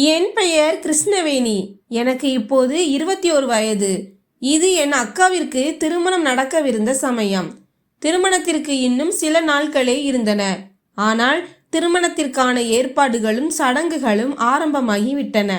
என் பெயர் கிருஷ்ணவேணி. எனக்கு இப்போது இருபத்தி ஒரு வயது. இது என் அக்காவிற்கு திருமணம் நடக்கவிருந்த சமயம். திருமணத்திற்கு இன்னும் சில நாட்களே இருந்தன. ஆனால் திருமணத்திற்கான ஏற்பாடுகளும் சடங்குகளும் ஆரம்பமாகிவிட்டன.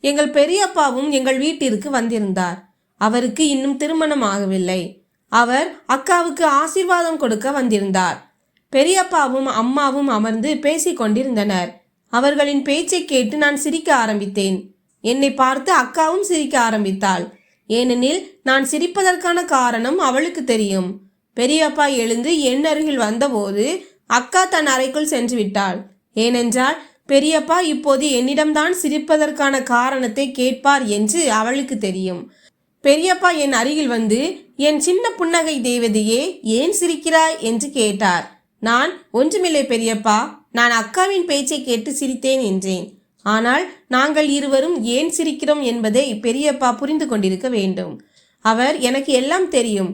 எங்கள் பெரியப்பாவும் எங்கள் வீட்டிற்கு வந்திருந்தார். அவருக்கு இன்னும் திருமணம் ஆகவில்லை. அவர் அக்காவுக்கு ஆசீர்வாதம் கொடுக்க வந்திருந்தார். பெரியப்பாவும் அம்மாவும் அமர்ந்து பேசிக் கொண்டிருந்தனர் அவர்களின் பேச்சை கேட்டு நான் சிரிக்க ஆரம்பித்தேன். என்னை பார்த்து அக்காவும் சிரிக்க ஆரம்பித்தாள். ஏனெனில் நான் சிரிப்பதற்கான காரணம் அவளுக்கு தெரியும். பெரியப்பா எழுந்து என் அருகில் வந்தபோது அக்கா தன் அறைக்குள் சென்று விட்டாள். ஏனென்றால் பெரியப்பா இப்போது என்னிடம்தான் சிரிப்பதற்கான காரணத்தை கேட்பார் என்று அவளுக்கு தெரியும். பெரியப்பா என் அருகில் வந்து என் சின்ன புன்னகை தேவதையே ஏன் சிரிக்கிறாய்? என்று கேட்டார். நான் ஒன்றுமில்லை பெரியப்பா. நான் அக்காவின் பேச்சை கேட்டு சிரித்தேன் என்றேன். ஆனால் நாங்கள் இருவரும் ஏன் சிரிக்கிறோம் என்பதை பெரியப்பா புரிந்து கொண்டிருக்க வேண்டும். அவர் எனக்கு எல்லாம் தெரியும்.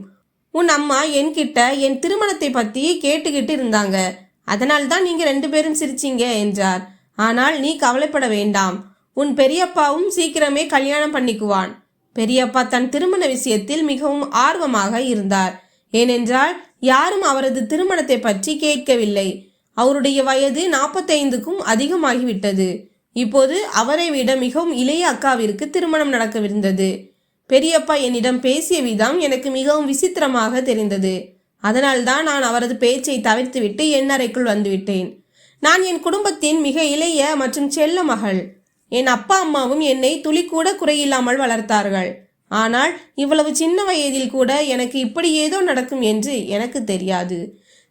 உன் அம்மா என்கிட்ட என் திருமணத்தை பத்தி கேட்டுக்கிட்டு இருந்தாங்க. அதனால் தான் நீங்க ரெண்டு பேரும் சிரிச்சீங்க என்றார். ஆனால் நீ கவலைப்பட வேண்டாம். உன் பெரியப்பாவும் சீக்கிரமே கல்யாணம் பண்ணிக்குவான். பெரியப்பா தன் திருமண விஷயத்தில் மிகவும் ஆர்வமாக இருந்தார். ஏனென்றால் யாரும் அவரது திருமணத்தை பற்றி கேட்கவில்லை. அவருடைய வயது நாற்பத்தைந்துக்கும் அதிகமாகிவிட்டது. இப்போது அவரை விட மிகவும் இளைய அக்காவிற்கு திருமணம் நடக்கவிருந்தது. பெரியப்பா என்னிடம் பேசிய விதம் எனக்கு மிகவும் விசித்திரமாக தெரிந்தது. அதனால்தான் நான் அவரது பேச்சை தவிர்த்துவிட்டு என் அறைக்குள் வந்துவிட்டேன். நான் என் குடும்பத்தின் மிக இளைய மற்றும் செல்ல மகள். என் அப்பா அம்மாவும் என்னை துளிக்கூட குறையில்லாமல் வளர்த்தார்கள். ஆனால் இவ்வளவு சின்ன வயதில் கூட எனக்கு இப்படி ஏதோ நடக்கும் என்று எனக்கு தெரியாது.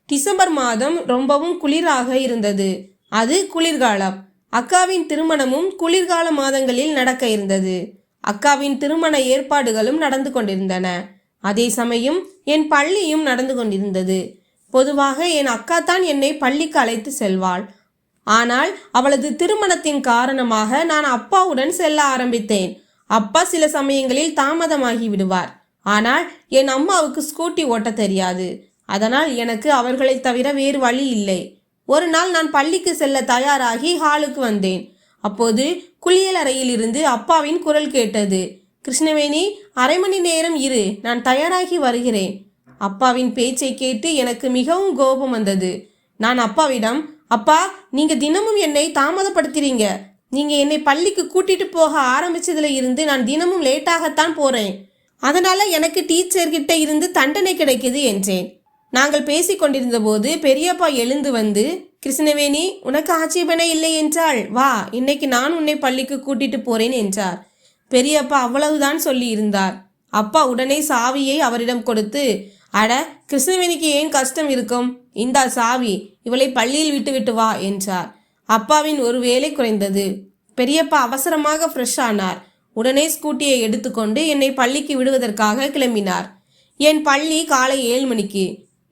டிசம்பர் மாதம் ரொம்பவும் குளிராக இருந்தது. அது குளிர்காலம். அக்காவின் திருமணமும் குளிர்கால மாதங்களில் நடக்க இருந்தது. அக்காவின் திருமண ஏற்பாடுகளும் நடந்து கொண்டிருந்தன. அதே சமயம் என் பள்ளியும் நடந்து கொண்டிருந்தது. பொதுவாக என் அக்கா தான் என்னை பள்ளிக்கு அழைத்து செல்வாள். ஆனால் அவளது திருமணத்தின் காரணமாக நான் அப்பாவுடன் செல்ல ஆரம்பித்தேன். அப்பா சில சமயங்களில் தாமதமாகி விடுவார். ஆனால் என் அம்மாவுக்கு ஸ்கூட்டி ஓட்ட தெரியாது. அதனால் எனக்கு அவர்களைத் தவிர வேறு வழி இல்லை. ஒரு நாள் நான் பள்ளிக்கு செல்ல தயாராகி ஹாலுக்கு வந்தேன். அப்போது குளியல் அறையில் இருந்து அப்பாவின் குரல் கேட்டது. கிருஷ்ணவேணி அரை மணி நேரம் இரு நான் தயாராகி வருகிறேன். அப்பாவின் பேச்சை கேட்டு எனக்கு மிகவும் கோபம் வந்தது. நான் அப்பாவிடம் அப்பா நீங்க தினமும் என்னை தாமதப்படுத்துறீங்க. நீங்க என்னை பள்ளிக்கு கூட்டிட்டு போக ஆரம்பிச்சதுல இருந்து நான் தினமும் லேட்டாகத்தான் போறேன். அதனால எனக்கு டீச்சர்கிட்ட இருந்து தண்டனை கிடைக்குது என்றேன். நாங்கள் பேசிக்கொண்டிருந்த போது பெரியப்பா எழுந்து வந்து கிருஷ்ணவேணி உனக்கு ஆட்சேபனை இல்லை என்றால் வா இன்னைக்கு நான் உன்னை பள்ளிக்கு கூட்டிட்டு போறேன் என்றார். பெரியப்பா அவ்வளவுதான் சொல்லி இருந்தார் அப்பா உடனே சாவியை அவரிடம் கொடுத்து அட கிருஷ்ணவேணிக்கு ஏன் கஷ்டம் இருக்கும்? இந்தா சாவி இவளை பள்ளியில் விட்டுவிட்டு வா என்றார். அப்பாவின் ஒரு வேலை குறைந்தது. பெரியப்பா அவசரமாக ஃப்ரெஷ் ஆனார். உடனே ஸ்கூட்டியை எடுத்துக்கொண்டு என்னை பள்ளிக்கு விடுவதற்காக கிளம்பினார். என் பள்ளி காலை ஏழு மணிக்கு.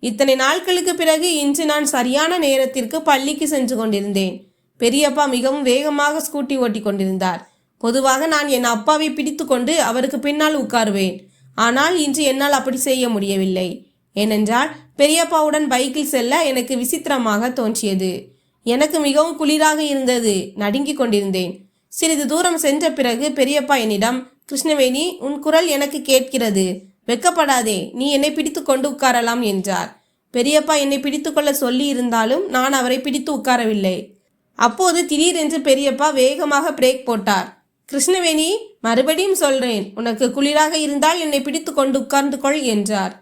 இத்தனை நாட்களுக்கு பிறகு இன்று நான் சரியான நேரத்திற்கு பள்ளிக்கு சென்று கொண்டிருந்தேன். பெரியப்பா மிகவும் வேகமாக ஸ்கூட்டி ஓட்டி கொண்டிருந்தார். பொதுவாக நான் என் அப்பாவை பிடித்துக்கொண்டு அவருக்கு பின்னால் உட்காருவேன். ஆனால் இன்று என்னால் அப்படி செய்ய முடியவில்லை. ஏனென்றால் பெரியப்பாவுடன் பைக்கில் செல்ல எனக்கு விசித்திரமாக தோன்றியது. எனக்கு மிகவும் குளிராக இருந்தது. நடுங்கிக் கொண்டிருந்தேன். சிறிது தூரம் சென்ற பிறகு பெரியப்பா என்னிடம் கிருஷ்ணவேணி உன் குரல் எனக்கு கேட்கிறது. வெக்கப்படாதே நீ என்னை பிடித்துக்கொண்டு உட்காரலாம் என்றார். பெரியப்பா என்னை பிடித்துக்கொள்ள சொல்லி இருந்தாலும் நான் அவரை பிடித்து உட்காரவில்லை. அப்போது திடீரென்று பெரியப்பா வேகமாக பிரேக் போட்டார். கிருஷ்ணவேணி மறுபடியும் சொல்றேன் உனக்கு குளிராக இருந்தால் என்னை பிடித்து கொண்டு உட்கார்ந்து கொள் என்றார்.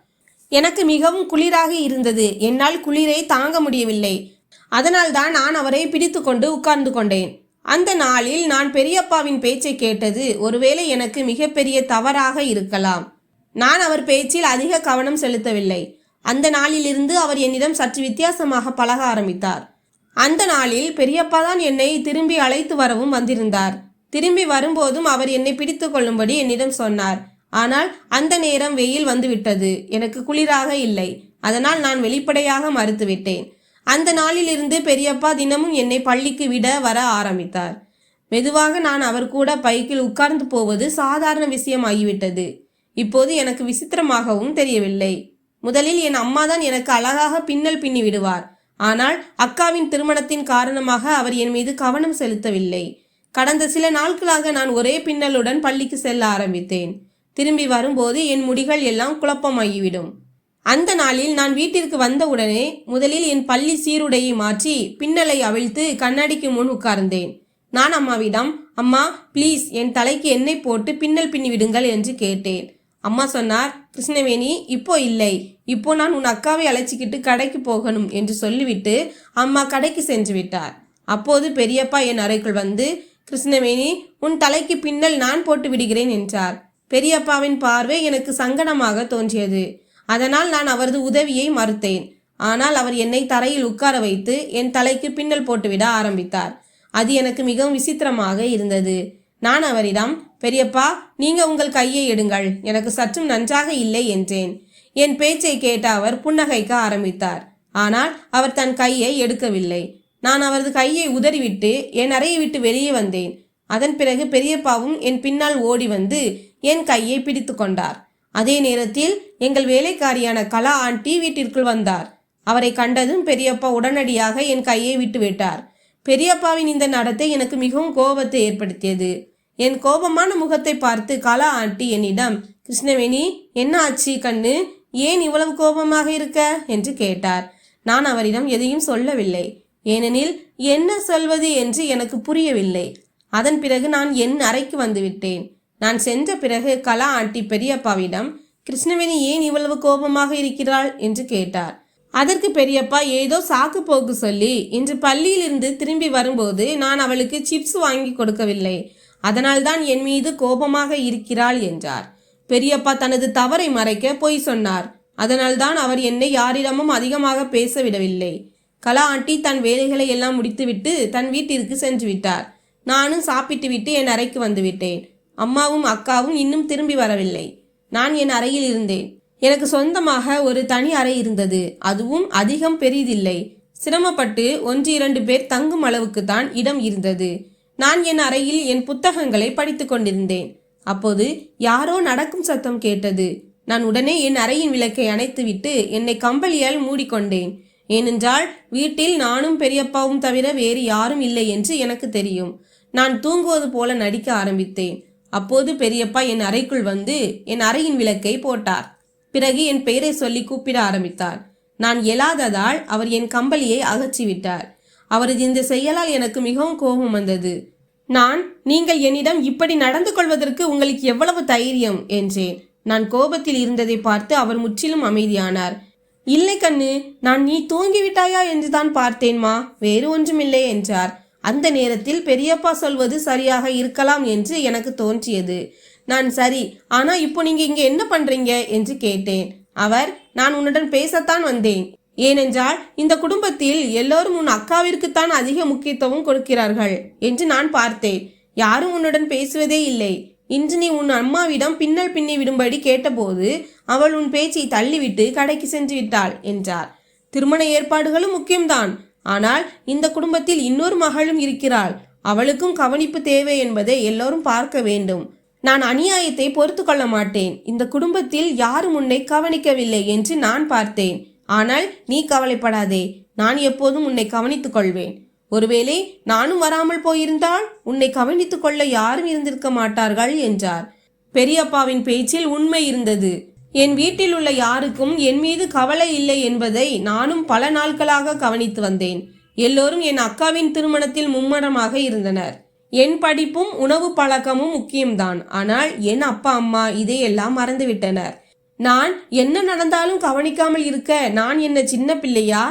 எனக்கு மிகவும் குளிராக இருந்தது என்னால் குளிரை தாங்க முடியவில்லை. அதனால்தான் நான் அவரை பிடித்து கொண்டு உட்கார்ந்து கொண்டேன். அந்த நாளில் நான் பெரியப்பாவின் பேச்சை கேட்டது ஒருவேளை எனக்கு மிகப்பெரிய தவறாக இருக்கலாம். நான் அவர் பேச்சில் அதிக கவனம் செலுத்தவில்லை. அந்த நாளிலிருந்து அவர் என்னிடம் சற்று வித்தியாசமாக பழக ஆரம்பித்தார். அந்த நாளில் பெரியப்பா தான் என்னை திரும்பி அழைத்து வரவும் வந்திருந்தார். திரும்பி வரும்போதும் அவர் என்னை பிடித்து கொள்ளும்படி என்னிடம் சொன்னார். ஆனால் அந்த நேரம் வெயில் வந்துவிட்டது. எனக்கு குளிராக இல்லை. அதனால் நான் வெளிப்படையாக மறுத்துவிட்டேன். அந்த நாளிலிருந்து பெரியப்பா தினமும் என்னை பள்ளிக்கு விட வர ஆரம்பித்தார். மெதுவாக நான் அவர் கூட பைக்கில் உட்கார்ந்து போவது சாதாரண விஷயம் ஆகிவிட்டது இப்போது எனக்கு விசித்திரமாகவும் தெரியவில்லை. முதலில் என் அம்மாதான் எனக்கு அழகாக பின்னல் பின்னி விடுவார். ஆனால் அக்காவின் திருமணத்தின் காரணமாக அவர் என் மீது கவனம் செலுத்தவில்லை. கடந்த சில நாட்களாக நான் ஒரே பின்னலுடன் பள்ளிக்கு செல்ல ஆரம்பித்தேன். திரும்பி வரும்போது என் முடிகள் எல்லாம் குழப்பமாகிவிடும். அந்த நாளில் நான் வீட்டிற்கு வந்தவுடனே முதலில் என் பள்ளி சீருடையை மாற்றி பின்னலை அவிழ்த்து கண்ணாடிக்கு முன் உட்கார்ந்தேன். நான் அம்மாவிடம் அம்மா ப்ளீஸ் என் தலைக்கு எண்ணெய் போட்டு பின்னல் பின்னி விடுங்கள் என்று கேட்டேன். அம்மா சொன்னார் கிருஷ்ணவேணி இப்போ இல்லை. இப்போ நான் உன் அக்காவை அழைச்சிக்கிட்டு கடைக்கு போகணும் என்று சொல்லிவிட்டு அம்மா கடைக்கு சென்று விட்டார். அப்போது பெரியப்பா என் அறைக்குள் வந்து கிருஷ்ணவேணி உன் தலைக்கு பின்னல் நான் போட்டு விடுகிறேன் என்றார். பெரியப்பாவின் பார்வை எனக்கு சங்கடமாக தோன்றியது. அதனால் நான் அவரது உதவியை மறுத்தேன். ஆனால் அவர் என்னை தரையில் உட்கார வைத்து என் தலைக்கு பின்னல் போட்டுவிட ஆரம்பித்தார். அது எனக்கு மிகவும் விசித்திரமாக இருந்தது. நான் அவரிடம் பெரியப்பா நீங்க உங்கள் கையை எடுங்கள். எனக்கு சற்றும் நன்றாக இல்லை என்றேன். என் பேச்சை கேட்ட அவர் புன்னகைக்க ஆரம்பித்தார். ஆனால் அவர் தன் கையை எடுக்கவில்லை. நான் அவரது கையை உதறிவிட்டு என் அறையை விட்டு வெளியே வந்தேன். அதன் பிறகு பெரியப்பாவும் என் பின்னால் ஓடி வந்து என் கையை பிடித்து கொண்டார். அதே நேரத்தில் எங்கள் வேலைக்காரியான கலா ஆண்டி வீட்டிற்குள் வந்தார். அவரை கண்டதும் பெரியப்பா உடனடியாக என் கையை விட்டுவிட்டார் பெரியப்பாவின் இந்த நடத்தை எனக்கு மிகவும் கோபத்தை ஏற்படுத்தியது. என் கோபமான முகத்தை பார்த்து கலா ஆண்டி என்னிடம் கிருஷ்ணவேணி என்ன ஆச்சு கண்ணு? ஏன் இவ்வளவு கோபமாக இருக்க? என்று கேட்டார். நான் அவரிடம் எதையும் சொல்லவில்லை. ஏனெனில் என்ன சொல்வது என்று எனக்கு புரியவில்லை. அதன் பிறகு நான் என் அறைக்கு வந்துவிட்டேன். நான் சென்ற பிறகு கலா ஆண்டி பெரியப்பாவிடம் கிருஷ்ணவேணி ஏன் இவ்வளவு கோபமாக இருக்கிறாள்? என்று கேட்டார். அதற்கு பெரியப்பா ஏதோ சாக்கு போக்கு சொல்லி இன்று பள்ளியிலிருந்து திரும்பி வரும்போது நான் அவளுக்கு சிப்ஸ் வாங்கி கொடுக்கவில்லை. அதனால்தான் என் மீது கோபமாக இருக்கிறாள் என்றார். பெரியப்பா தனது தவறை மறைக்க பொய் சொன்னார். அதனால்தான் அவர் என்னை யாரிடமும் அதிகமாக பேச விடவில்லை கலா ஆண்டி தன் வேலைகளை எல்லாம் முடித்துவிட்டு தன் வீட்டிற்கு சென்று விட்டார். நானும் சாப்பிட்டு விட்டு என் அறைக்கு வந்துவிட்டேன் அம்மாவும் அக்காவும் இன்னும் திரும்பி வரவில்லை. நான் என் அறையில் இருந்தேன். எனக்கு சொந்தமாக ஒரு தனி அறை இருந்தது. அதுவும் அதிகம் பெரிதில்லை. சிரமப்பட்டு ஒன்று இரண்டு பேர் தங்கும் அளவுக்கு தான் இடம் இருந்தது. நான் என் அறையில் என் புத்தகங்களை படித்துக் கொண்டிருந்தேன். அப்போது யாரோ நடக்கும் சத்தம் கேட்டது. நான் உடனே என் அறையின் விளக்கை அணைத்துவிட்டு என்னை கம்பளியால் மூடிக்கொண்டேன். ஏனென்றால் வீட்டில் நானும் பெரியப்பாவும் தவிர வேறு யாரும் இல்லை என்று எனக்கு தெரியும். நான் தூங்குவது போல நடிக்க ஆரம்பித்தேன். அப்போது பெரியப்பா என் அறைக்குள் வந்து என் அறையின் விளக்கை போட்டார். பிறகு என் பெயரை சொல்லி கூப்பிட ஆரம்பித்தார். நான் எழாததால் அவர் என் கம்பளியை அகற்றிவிட்டார். அவரது இந்த செயலால் எனக்கு மிகவும் கோபம் வந்தது. நான் நீங்கள் என்னிடம் இப்படி நடந்து கொள்வதற்கு உங்களுக்கு எவ்வளவு தைரியம்? என்றேன். நான் கோபத்தில் இருந்ததை பார்த்து அவர் முற்றிலும் அமைதியானார். இல்லை கண்ணு நான் நீ தூங்கிவிட்டாயா என்று தான் பார்த்தேன்மா. வேறு ஒன்றுமில்லை என்றார். அந்த நேரத்தில் பெரியப்பா சொல்வது சரியாக இருக்கலாம் என்று எனக்கு தோன்றியது. நான் சரி ஆனா இப்போ நீங்க இங்க என்ன பண்றீங்க? என்று கேட்டேன். அவர் நான் உன்னுடன் பேசத்தான் வந்தேன். ஏனென்றால் இந்த குடும்பத்தில் எல்லோரும் உன் அக்காவிற்குத்தான் அதிக முக்கியத்துவம் கொடுக்கிறார்கள் என்று நான் பார்த்தேன். யாரும் உன்னுடன் பேசுவதே இல்லை. இன்று நீ உன் அம்மாவிடம் பின்னல் பின்னி விடும்படி கேட்டபோது அவள் உன் பேச்சை தள்ளிவிட்டு கடைக்கு சென்று விட்டாள் என்றார். திருமண ஏற்பாடுகளும் முக்கியம்தான். ஆனால் இந்த குடும்பத்தில் இன்னொரு மகளும் இருக்கிறாள். அவளுக்கும் கவனிப்பு தேவை என்பதை எல்லோரும் பார்க்க வேண்டும். நான் அநியாயத்தை பொறுத்து கொள்ள மாட்டேன். இந்த குடும்பத்தில் யாரும் உன்னை கவனிக்கவில்லை என்று நான் பார்த்தேன். ஆனால் நீ கவலைப்படாதே நான் எப்போதும் உன்னை கவனித்துக் கொள்வேன் ஒருவேளை நானும் வராமல் போயிருந்தால் உன்னை கவனித்துக் கொள்ள யாரும் இருந்திருக்க மாட்டார்கள் என்றார். பெரியப்பாவின் பேச்சில் உண்மை இருந்தது. என் வீட்டில் உள்ள யாருக்கும் என் மீது கவலை இல்லை என்பதை நானும் பல நாட்களாக கவனித்து வந்தேன். எல்லோரும் என் அக்காவின் திருமணத்தில் மும்மரமாக இருந்தனர். என் படிப்பும் உணவு பழக்கமும் முக்கியம்தான். ஆனால் என் அப்பா அம்மா இதையெல்லாம் மறந்துவிட்டனர். நான் என்ன நடந்தாலும் கவனிக்காமல் இருக்க நான் என்ன சின்ன பிள்ளையா?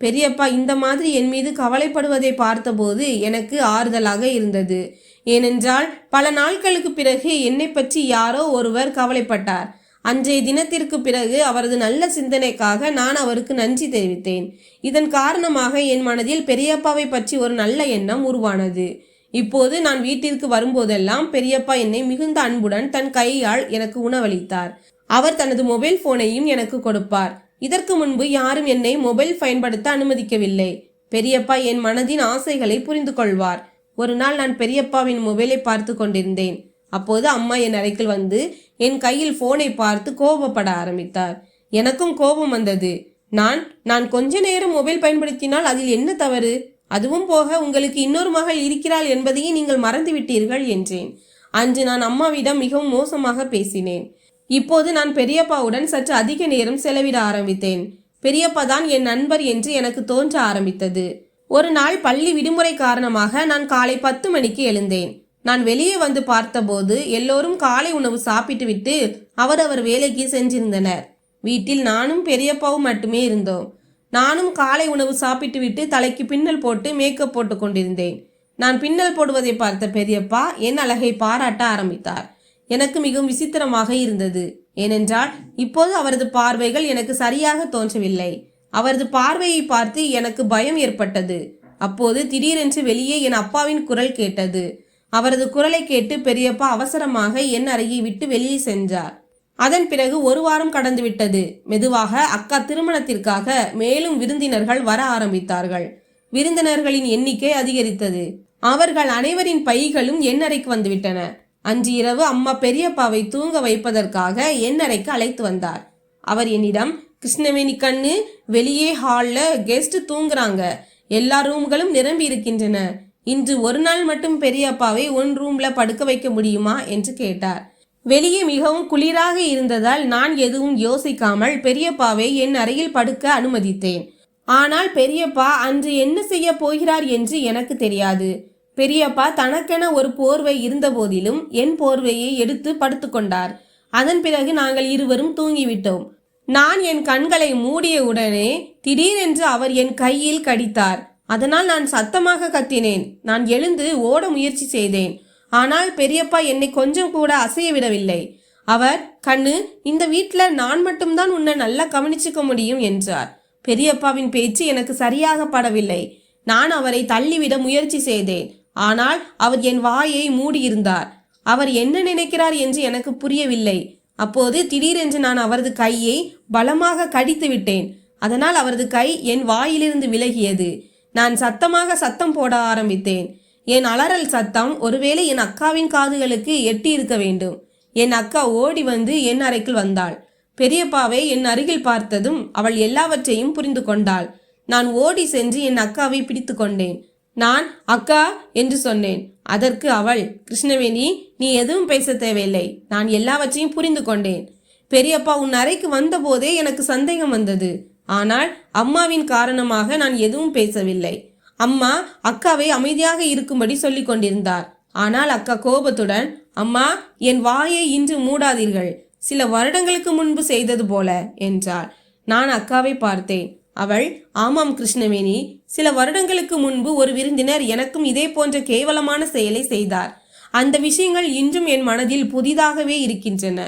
பெரியப்பா இந்த மாதிரி என் மீது கவலைப்படுவதை பார்த்தபோது எனக்கு ஆறுதலாக இருந்தது. ஏனென்றால் பல நாட்களுக்கு பிறகு என்னை பற்றி யாரோ ஒருவர் கவலைப்பட்டார். அன்றைய தினத்திற்கு பிறகு அவரது நல்ல சிந்தனைக்காக நான் அவருக்கு நன்றி தெரிவித்தேன். இதன் காரணமாக என் மனதில் பெரியப்பாவை பற்றி ஒரு நல்ல எண்ணம் உருவானது. இப்போது நான் வீட்டிற்கு வரும்போதெல்லாம் பெரியப்பா என்னை மிகுந்த அன்புடன் தன் கையால் எனக்கு உணவளித்தார். அவர் தனது மொபைல் போனையும் எனக்கு கொடுப்பார். இதற்கு முன்பு யாரும் என்னை மொபைல் பயன்படுத்த அனுமதிக்கவில்லை. பெரியப்பா என் மனதின் ஆசைகளை புரிந்து கொள்வார். ஒரு நாள் நான் பெரியப்பாவின் மொபைலை பார்த்து கொண்டிருந்தேன். அப்போது அம்மா என் அறைக்குள் வந்து என் கையில் போனை பார்த்து கோபப்பட ஆரம்பித்தார். எனக்கும் கோபம் வந்தது. நான் நான் கொஞ்ச நேரம் மொபைல் பயன்படுத்தினால் அதில் என்ன தவறு? அதுவும் போக உங்களுக்கு இன்னொரு மகள் இருக்கிறாள் என்பதையும் நீங்கள் மறந்துவிட்டீர்கள் என்றேன். அன்று நான் அம்மாவிடம் மிகவும் மோசமாக பேசினேன். இப்போது நான் பெரியப்பாவுடன் சற்று அதிக நேரம் செலவிட ஆரம்பித்தேன். பெரியப்பா தான் என் நண்பர் என்று எனக்கு தோன்ற ஆரம்பித்தது. ஒரு நாள் பள்ளி விடுமுறை காரணமாக நான் காலை பத்து மணிக்கு எழுந்தேன். நான் வெளியே வந்து பார்த்தபோது எல்லோரும் காலை உணவு சாப்பிட்டுவிட்டு அவரவர் வேலைக்கு சென்றிருந்தனர். வீட்டில் நானும் பெரியப்பாவும் மட்டுமே இருந்தோம். நானும் காலை உணவு சாப்பிட்டுவிட்டு தலைக்கு பின்னல் போட்டு மேக்கப் போட்டு கொண்டிருந்தேன். நான் பின்னல் போடுவதை பார்த்த பெரியப்பா என் அழகை பாராட்ட ஆரம்பித்தார். எனக்கு மிகவும் விசித்திரமாக இருந்தது. ஏனென்றால் இப்போது அவரது பார்வைகள் எனக்கு சரியாக தோன்றவில்லை. அவரது பார்வையை பார்த்து எனக்கு பயம் ஏற்பட்டது. அப்போது திடீரென்று வெளியே என் அப்பாவின் குரல் கேட்டது. அவரது குரலை கேட்டு பெரியப்பா அவசரமாக என் அறையை விட்டு வெளியே சென்றார். அதன் பிறகு ஒரு வாரம் கடந்துவிட்டது. மெதுவாக அக்கா திருமணத்திற்காக மேலும் விருந்தினர்கள் வர ஆரம்பித்தார்கள். விருந்தினர்களின் எண்ணிக்கை அதிகரித்தது. அவர்கள் அனைவரின் பைகளும் என் அறைக்கு வந்துவிட்டன. அன்று இரவு அம்மா பெரியப்பாவை தூங்க வைப்பதற்காக என் அறைக்கு அழைத்து வந்தார் அவர் என்னிடம் கிருஷ்ணவேணி கண்ணு வெளியே ஹாலில் கெஸ்ட் தூங்குறாங்க. எல்லா ரூம்களும் நிரம்பி இருக்கின்றன. இன்று ஒரு நாள் மட்டும் பெரியப்பாவை ஒன் ரூம்ல படுக்க வைக்க முடியுமா? என்று கேட்டார். வெளியே மிகவும் குளிராக இருந்ததால் நான் எதுவும் யோசிக்காமல் பெரியப்பாவை என் அறையில் படுக்க அனுமதித்தேன். ஆனால் பெரியப்பா அன்று என்ன செய்ய போகிறார்? என்று எனக்கு தெரியாது. பெரியப்பா தனக்கென ஒரு போர்வை இருந்தபோதிலும் என் போர்வையை எடுத்து படுத்துக்கொண்டார் அதன் பிறகு நாங்கள் இருவரும் தூங்கிவிட்டோம். நான் என் கண்களை மூடிய உடனே திடீரென்று அவர் என் கையில் கடித்தார். அதனால் நான் சத்தமாக கத்தினேன். நான் எழுந்து ஓட முயற்சி செய்தேன். ஆனால் பெரியப்பா என்னை கொஞ்சம் கூட அசைய விடவில்லை. அவர் கண்ணு இந்த வீட்டில் நான் மட்டும்தான் உன்னை நல்லா கவனிச்சுக்க முடியும் என்றார். பெரியப்பாவின் பேச்சு எனக்கு சரியாக படவில்லை. நான் அவரை தள்ளிவிட முயற்சி செய்தேன். ஆனால் அவர் என் வாயை மூடியிருந்தார். அவர் என்ன நினைக்கிறார் என்று எனக்கு புரியவில்லை. அப்போது திடீரென்று நான் அவரது கையை பலமாக கடித்து விட்டேன். அதனால் அவரது கை என் வாயிலிருந்து விலகியது. நான் சத்தமாக சத்தம் போட ஆரம்பித்தேன். என் அலறல் சத்தம் ஒருவேளை என் அக்காவின் காதுகளுக்கு எட்டி இருக்க வேண்டும். என் அக்கா ஓடி வந்து என் அறைக்குள் வந்தாள். பெரியப்பாவை என் அருகில் பார்த்ததும் அவள் எல்லாவற்றையும் புரிந்து கொண்டாள். நான் ஓடி சென்று என் அக்காவை பிடித்து கொண்டேன். நான் அக்கா என்று சொன்னேன். அதற்கு அவள் கிருஷ்ணவேணி நீ எதுவும் பேச தேவையில்லை. நான் எல்லாவற்றையும் புரிந்து கொண்டேன். பெரியப்பா உன் அறைக்கு வந்தபோதே எனக்கு சந்தேகம் வந்தது. ஆனால் அம்மாவின் காரணமாக நான் எதுவும் பேசவில்லை. அம்மா அக்காவை அமைதியாக இருக்கும்படி சொல்லிக் கொண்டிருந்தார். ஆனால் அக்கா கோபத்துடன் அம்மா என் வாயை இன்று மூடாதீர்கள். சில வருடங்களுக்கு முன்பு செய்தது போல என்றாள். நான் அக்காவை பார்த்தேன். அவள் ஆமாம் கிருஷ்ணவேணி சில வருடங்களுக்கு முன்பு ஒரு விருந்தினர் எனக்கும் இதே போன்ற கேவலமான செயலை செய்தார். அந்த விஷயங்கள் இன்றும் என் மனதில் புதிதாகவே இருக்கின்றன.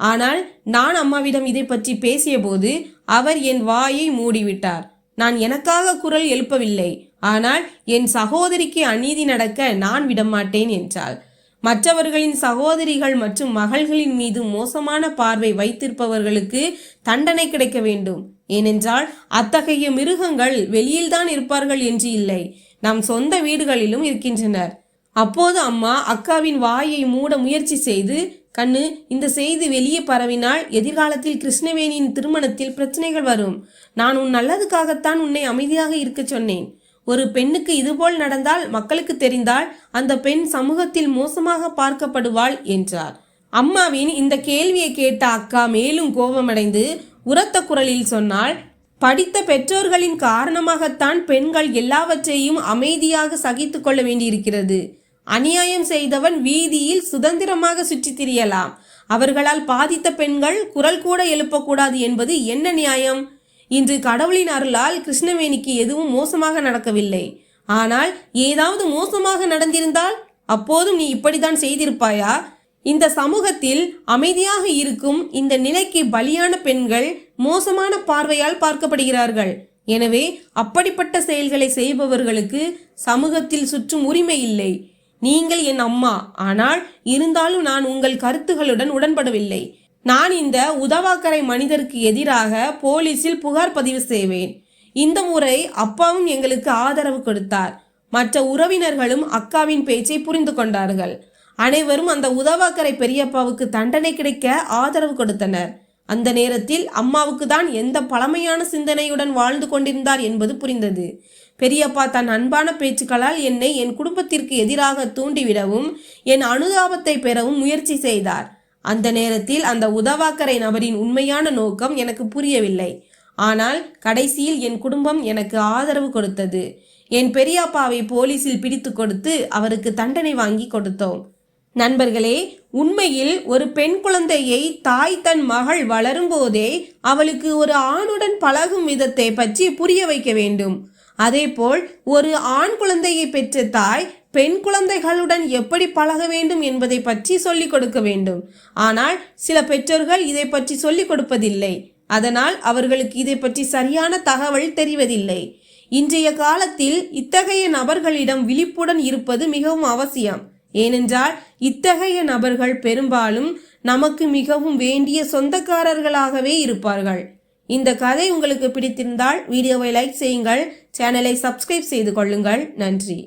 ஆனால் நான் அம்மாவிடம் இதை பற்றி பேசியபோது அவர் என் வாயை மூடிவிட்டார். நான் எனக்காக குரல் எழுப்பவில்லை. ஆனால் என் சகோதரிக்கு அநீதி நடக்க நான் விடமாட்டேன் என்றாள். மற்றவர்களின் சகோதரிகள் மற்றும் மகள்களின் மீது மோசமான பார்வை வைத்திருப்பவர்களுக்கு தண்டனை கிடைக்க வேண்டும். ஏனென்றால் அத்தகைய மிருகங்கள் வெளியில்தான் இருப்பார்கள் என்று இல்லை. நம் சொந்த வீடுகளிலும் இருக்கின்றனர். அப்போது அம்மா அக்காவின் வாயை மூட முயற்சி செய்து கண்ணு இந்த செய்தி வெளியே பரவினால் எதிர்காலத்தில் கிருஷ்ணவேணியின் திருமணத்தில் பிரச்சனைகள் வரும். நான் உன் நல்லதுக்காகத்தான் உன்னை அமைதியாக இருக்கச் சொன்னேன். ஒரு பெண்ணுக்கு இதுபோல் நடந்தால் மக்களுக்கு தெரிந்தால் அந்த பெண் சமூகத்தில் மோசமாக பார்க்கப்படுவாள் என்றார். அம்மாவின் இந்த கேள்வியை கேட்ட அக்கா மேலும் கோபமடைந்து உரத்த குரலில் சொன்னால் படித்த பெற்றோர்களின் காரணமாகத்தான் பெண்கள் எல்லாவற்றையும் அமைதியாக சகித்து கொள்ள வேண்டியிருக்கிறது. அநியாயம் செய்தவன் வீதியில் சுதந்திரமாக சுற்றித் திரியலாம். அவர்களால் பாதித்த பெண்கள் குரல் கூட எழுப்பக்கூடாது என்பது என்ன நியாயம்? இன்று கடவுளின் அருளால் கிருஷ்ணவேணிக்கு எதுவும் மோசமாக நடக்கவில்லை. ஆனால் ஏதாவது மோசமாக நடந்திருந்தால் அப்போதும் நீ இப்படித்தான் செய்திருப்பாயா? இந்த சமூகத்தில் அமைதியாக இருக்கும் இந்த நிலைக்கு பலியான பெண்கள் மோசமான பார்வையால் பார்க்கப்படுகிறார்கள். எனவே அப்படிப்பட்ட செயல்களை செய்பவர்களுக்கு சமூகத்தில் சுற்றும் உரிமை இல்லை. நீங்கள் என் அம்மா. ஆனால் இருந்தாலும் நான் உங்கள் கருத்துகளுடன் உடன்படவில்லை. நான் இந்த உதவாக்கரை மனிதருக்கு எதிராக போலீசில் புகார் பதிவு செய்வேன். இந்த முறை அப்பாவும் எங்களுக்கு ஆதரவு கொடுத்தார். மற்ற உறவினர்களும் அக்காவின் பேச்சை புரிந்து கொண்டார்கள். அனைவரும் அந்த உதவாக்கரை பெரியப்பாவுக்கு தண்டனை கிடைக்க ஆதரவு கொடுத்தனர். அந்த நேரத்தில் அம்மாவுக்கு தான் எந்த பழமையான சிந்தனையுடன் வாழ்ந்து கொண்டிருந்தார் என்பது புரிந்தது. பெரியப்பா தன் அன்பான பேச்சுக்களால் என்னை என் குடும்பத்திற்கு எதிராக தூண்டிவிடவும் என் அனுதாபத்தை பெறவும் முயற்சி செய்தார். அந்த நேரத்தில் அந்த உதவாக்கரை நபரின் உண்மையான நோக்கம் எனக்கு புரியவில்லை. ஆனால் கடைசியில் என் குடும்பம் எனக்கு ஆதரவு கொடுத்தது. என் பெரியப்பாவை போலீசில் பிடித்து கொடுத்து அவருக்கு தண்டனை வாங்கி கொடுத்தோம். நண்பர்களே உண்மையில் ஒரு பெண் குழந்தையை தாய் தன் மகள் வளரும்போதே அவளுக்கு ஒரு ஆணுடன் பழகும் விதத்தை பற்றி புரிய வைக்க வேண்டும். அதேபோல் ஒரு ஆண் குழந்தையை பெற்ற தாய் பெண் குழந்தைகளுடன் எப்படி பழக வேண்டும் என்பதை பற்றி சொல்லிக் கொடுக்க வேண்டும். ஆனால் சில பெற்றோர்கள் இதை பற்றி சொல்லிக் கொடுப்பதில்லை. அதனால் அவர்களுக்கு இதை பற்றி சரியான தகவல் தெரிவதில்லை. இன்றைய காலத்தில் இத்தகைய நபர்களிடம் விழிப்புடன் இருப்பது மிகவும் அவசியம். ஏனென்றால் இத்தகைய நபர்கள் பெரும்பாலும் நமக்கு மிகவும் வேண்டிய சொந்தக்காரர்களாகவே இருப்பார்கள். இந்த கதை உங்களுக்கு பிடித்திருந்தால் வீடியோவை லைக் செய்யுங்கள் சேனலை சப்ஸ்கிரைப் செய்து கொள்ளுங்கள். நன்றி.